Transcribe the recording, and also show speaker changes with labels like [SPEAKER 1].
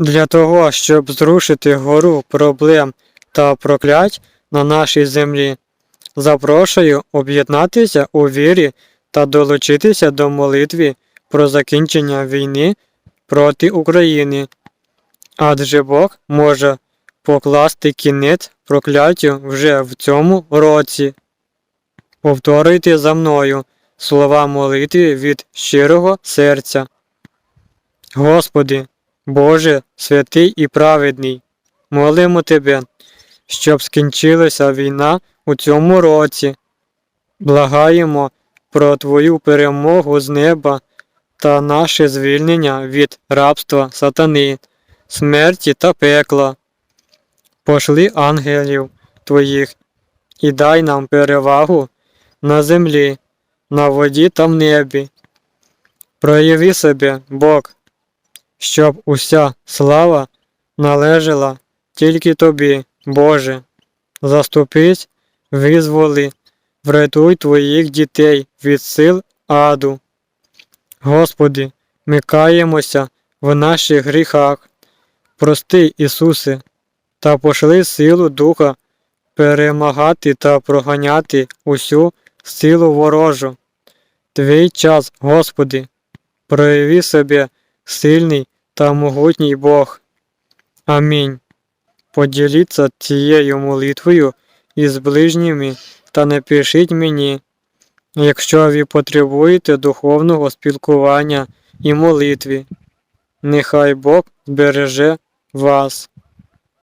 [SPEAKER 1] Для того, щоб зрушити гору проблем та проклять на нашій землі, запрошую об'єднатися у вірі та долучитися до молитви про закінчення війни проти України. Адже Бог може покласти кінець прокляттю вже в цьому році. Повторюйте за мною слова молитви від щирого серця. Господи, Боже, святий і праведний, молимо Тебе, щоб скінчилася війна у цьому році. Благаємо про Твою перемогу з неба та наше звільнення від рабства сатани, смерті та пекла. Пошли ангелів Твоїх і дай нам перевагу на землі, на воді та в небі. Прояви себе, Бог, щоб уся слава належала тільки тобі, Боже. Заступись, визволи, врятуй твоїх дітей від сил аду. Господи, ми каємося в наших гріхах. Прости, Ісусе, та пошли силу Духа перемагати та проганяти усю силу ворожу. Твій час, Господи, прояви себе сильний та могутній Бог. Амінь. Поділіться цією молитвою із ближніми та напишіть мені, якщо ви потребуєте духовного спілкування і молитви. Нехай Бог збереже вас.